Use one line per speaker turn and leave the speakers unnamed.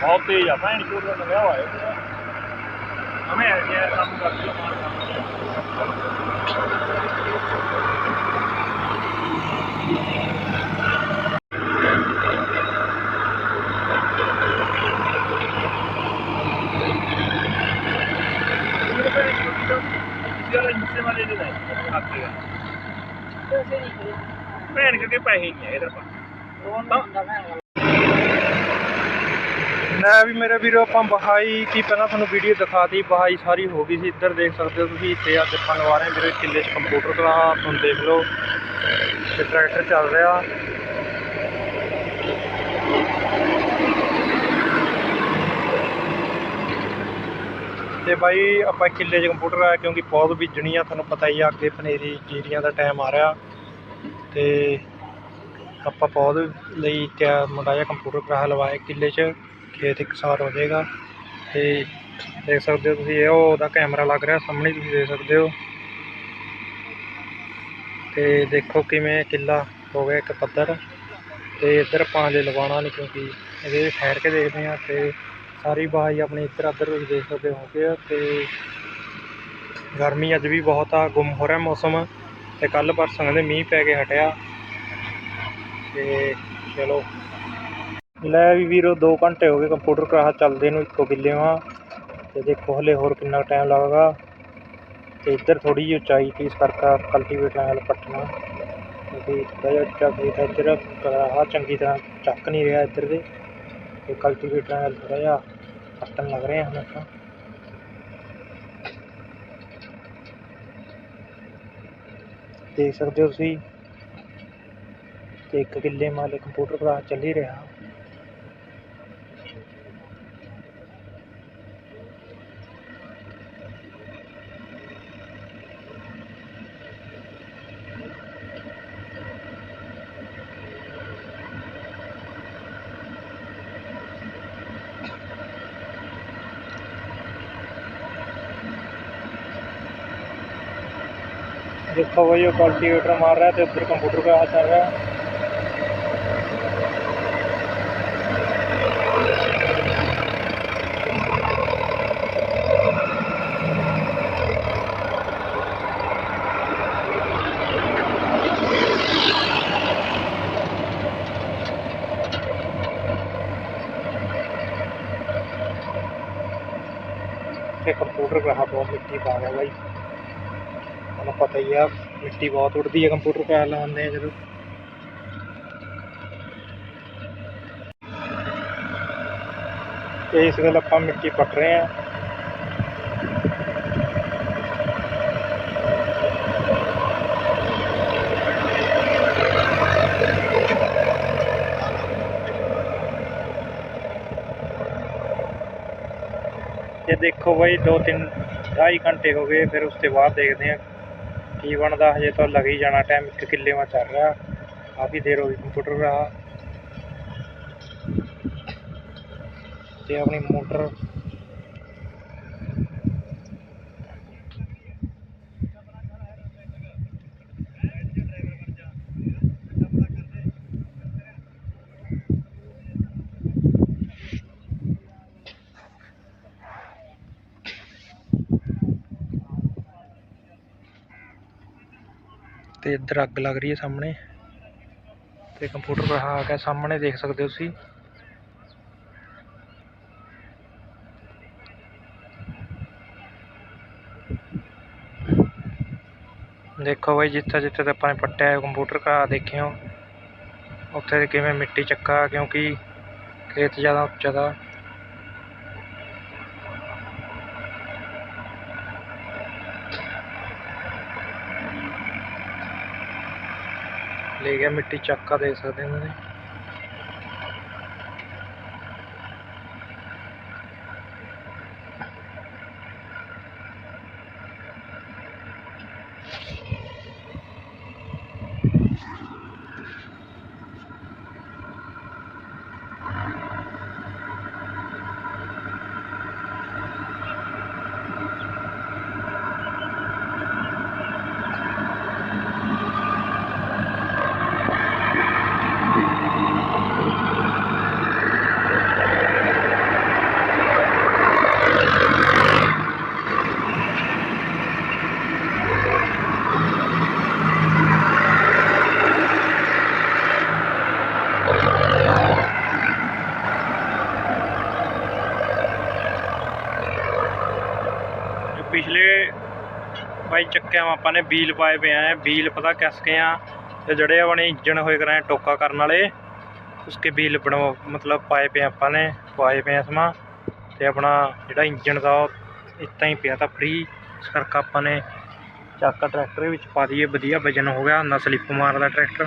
ਬਹੁਤ ਤੇਜ਼ ਆ ਭੈਣ ਚੋਦ ਦਾ ਲਗਿਆ ਹੋਇਆ ਹੈ ਹਮੇ ਇਹ ਕੰਮ ਕਰਦੇ ਮਾਰ ਭੈਣ ਕਰਕੇ ਪੈਸੇ ਨਹੀਂ ਹੈਗੇ ਤੇਰੇ ਕੋਲ
ਲੈ ਵੀ ਮੇਰੇ ਵੀਰੋ, ਆਪਾਂ ਬਹਾਈ ਕੀ ਪਹਿਲਾਂ ਤੁਹਾਨੂੰ ਵੀਡੀਓ ਦਿਖਾਤੀ, ਬਹਾਈ ਸਾਰੀ ਹੋ ਗਈ ਸੀ, ਇੱਧਰ ਦੇਖ ਸਕਦੇ ਹੋ ਤੁਸੀਂ ਤੇ ਅੱਜ ਆਪਾਂ ਲਵਾ ਰਹੇ ਹਾਂ ਵੀਰੇ, ਕਿੱਲੇ 'ਚ ਕੰਪਿਊਟਰ ਕਰਾ ਤੁਹਾਨੂੰ ਦੇਖ ਲਓ, ਤੇ ਟਰੈਕਟਰ ਚੱਲ ਰਿਹਾ। ਤੇ ਬਾਈ, ਆਪਾਂ ਕਿੱਲੇ 'ਚ ਕੰਪਿਊਟਰ ਆ, ਕਿਉਂਕਿ ਪੌਦ ਬੀਜਣੀ ਆ, ਤੁਹਾਨੂੰ ਪਤਾ ਹੀ ਆ, ਅੱਗੇ ਪਨੇਰੀ ਜੀਰੀਆਂ ਦਾ ਟਾਈਮ ਆ ਰਿਹਾ। ਤੇ ਆਪਾਂ ਪੌਦ ਲਈ ਮੁੰਡਾ ਜਿਹਾ ਕੰਪਿਊਟਰ ਕਰਾ ਲਵਾਇਆ ਕਿੱਲੇ 'ਚ। ਖੇਤ ਇਕਸਾਰ ਹੋ ਜਾਏਗਾ। ਤੇ ਦੇਖ ਸਕਦੇ ਹੋ ਤੁਸੀਂ, ਇਹ ਉਹਦਾ ਕੈਮਰਾ ਲੱਗ ਰਿਹਾ, ਸਾਹਮਣੇ ਤੁਸੀਂ ਦੇਖ ਸਕਦੇ ਹੋ। ਤੇ ਦੇਖੋ ਕਿਵੇਂ ਕਿੱਲਾ ਹੋ ਗਿਆ ਇੱਕ ਪੱਧਰ। ਤੇ ਇੱਧਰ ਪਾਣੀ ਲਵਾਉਣਾ ਨਹੀਂ ਕਿਉਂਕਿ ਇਹਦੇ ਠਹਿਰ ਕੇ ਦੇਖਦੇ ਹਾਂ ਤੇ ਸਾਰੀ ਬਾਈ ਆਪਣੀ ਇੱਧਰ ਉੱਧਰ ਤੁਸੀਂ ਦੇਖ ਸਕਦੇ ਹੋ ਹੋਗੇ ਤੇ ਗਰਮੀ ਅੱਜ ਵੀ ਬਹੁਤ ਆ, ਗੁੰਮ ਹੋ ਰਿਹਾ ਮੌਸਮ ਤੇ ਕੱਲ ਪਰਸੋਂ ਕਹਿੰਦੇ ਮੀਂਹ ਪੈ ਕੇ ਹਟਿਆ। ਤੇ ਚਲੋ ਲੈ ਵੀ ਵੀਰੋ 2 ਘੰਟੇ ਹੋ ਗਏ ਕੰਪਿਊਟਰ ਕਲਾਸ ਚੱਲਦੇ ਨੂੰ, ਇੱਕੋ ਕਿੱਲੇ ਵਾਂ। ਤੇ ਦੇਖੋ ਹਲੇ ਹੋਰ ਕਿੰਨਾ ਟਾਈਮ ਲੱਗੇਗਾ ਤੇ ਇੱਧਰ ਥੋੜੀ ਜਿਹੀ ਉਚਾਈ ਸੀ ਇਸ ਕਰਕੇ ਕਲਟੀਵੇਟਰ ਨਾਲ ਪੱਟਣਾ। ਕਿਉਂਕਿ ਥੋੜ੍ਹਾ ਜਿਹਾ ਉੱਚਾ ਸੀ ਤਾਂ ਇੱਧਰ ਕਲਾਹਾ ਚੰਗੀ ਤਰ੍ਹਾਂ ਚੱਕ ਨਹੀਂ ਰਿਹਾ ਇੱਧਰ ਦੇ। ਤੇ ਕਲਟੀਵੇਟਰ ਨਾਲ ਥੋੜ੍ਹਾ ਜਿਹਾ ਪੱਟਣ ਲੱਗ ਰਹੇ ਹਨ ਆਪਾਂ। ਦੇਖ ਸਕਦੇ ਹੋ ਤੁਸੀਂ ਤੇ ਇੱਕ ਕਿੱਲੇ ਮਾਲੇ ਕੰਪਿਊਟਰ ਕਲਾਸ ਚੱਲ ਹੀ ਰਿਹਾ। ਦੇਖੋ ਬਈ, ਉਹ ਕਲਟੀਵੇਟਰ ਮਾਰ ਰਿਹਾ ਤੇ ਉੱਧਰ ਕੰਪਿਊਟਰ ਕਲਾਸ ਚੱਲ ਰਿਹਾ। ਤੇ ਕੰਪਿਊਟਰ ਕਲਾਸ ਬਹੁਤ ਮਿੱਟੀ ਪਾ ਗਿਆ ਬਾਈ। ਤੁਹਾਨੂੰ ਪਤਾ ਹੀ ਆ, ਮਿੱਟੀ ਬਹੁਤ ਉੱਡਦੀ ਹੈ ਕੰਪਿਊਟਰ ਕਲਾਸ ਲਾਉਂਦੇ ਆ ਜਦੋਂ। ਤੇ ਇਸ ਗੱਲ ਆਪਾਂ ਮਿੱਟੀ ਪੱਟ ਰਹੇ ਆ। ਇਹ ਦੇਖੋ ਬਾਈ, ਦੋ ਤਿੰਨ ਢਾਈ ਘੰਟੇ ਹੋ ਗਏ, ਫਿਰ ਉਸ ਤੋਂ ਬਾਅਦ ਦੇਖਦੇ ਆ। ਕੀ ਬਣਦਾ ਹਜੇ ਤਾਂ ਲੱਗ ਹੀ ਜਾਣਾ ਟਾਈਮ ਇੱਕ ਕਿੱਲੇ ਮਾ ਚੱਲ ਰਿਹਾ। ਕਾਫੀ ਦੇਰ ਹੋ ਗਈ ਕੰਪਿਊਟਰ ਰਹਾ ਤੇ ਆਪਣੀ ਮੋਟਰ ਤੇ ਇੱਧਰ ਅੱਗ ਲੱਗ ਰਹੀ ਹੈ ਸਾਹਮਣੇ। ਤੇ ਕੰਪਿਊਟਰ ਪਰ ਆ ਗਿਆ ਸਾਹਮਣੇ ਦੇਖ ਸਕਦੇ ਹੋ ਤੁਸੀਂ। ਦੇਖੋ ਬਈ, ਜਿੱਥੇ ਜਿੱਥੇ ਤੇ ਆਪਾਂ ਨੇ ਪੱਟਿਆ ਹੈ ਕੰਪਿਊਟਰ ਕਾ ਦੇਖਿਓ, ਉੱਥੇ ਕਿਵੇਂ ਮਿੱਟੀ ਚੱਕਾ, ਕਿਉਂਕਿ ਖੇਤ ਜ਼ਿਆਦਾ ਉੱਚਾ ਦਾ ਲੈ ਗਿਆ ਮਿੱਟੀ ਚੱਕਾ ਦੇ ਸਕਦੇ ਹੋ ਨੇ। ਭਾਈ ਚੱਕਿਆ ਆਪਾਂ ਨੇ, ਬੀਲ ਪਾਏ ਪਏ ਆ, ਬੀਲ ਪਤਾ ਕਿਸ ਕੇ ਆ? ਤੇ ਜਿਹੜੇ ਆਪਣੇ ਇੰਜਣ ਹੋਏ ਕਰਾਂ ਟੋਕਾ ਕਰਨ ਵਾਲੇ, ਉਸਕੇ ਬੀਲ ਬਣੋ ਮਤਲਬ ਪਾਏ ਪਏ ਆਪਾਂ ਨੇ ਪਾਏ ਪਏ ਸਮਾਂ। ਤੇ ਆਪਣਾ ਜਿਹੜਾ ਇੰਜਣ ਦਾ ਉਹ ਇੱਦਾਂ ਹੀ ਪਿਆ ਤਾਂ ਫ੍ਰੀ ਇਸ ਕਰਕੇ ਆਪਾਂ ਨੇ ਚੱਕ ਟਰੈਕਟਰ ਵਿੱਚ ਪਾ ਦਈਏ, ਵਧੀਆ ਵਜਨ ਹੋ ਗਿਆ, ਨਾ ਸਲਿੱਪ ਮਾਰਦਾ ਟਰੈਕਟਰ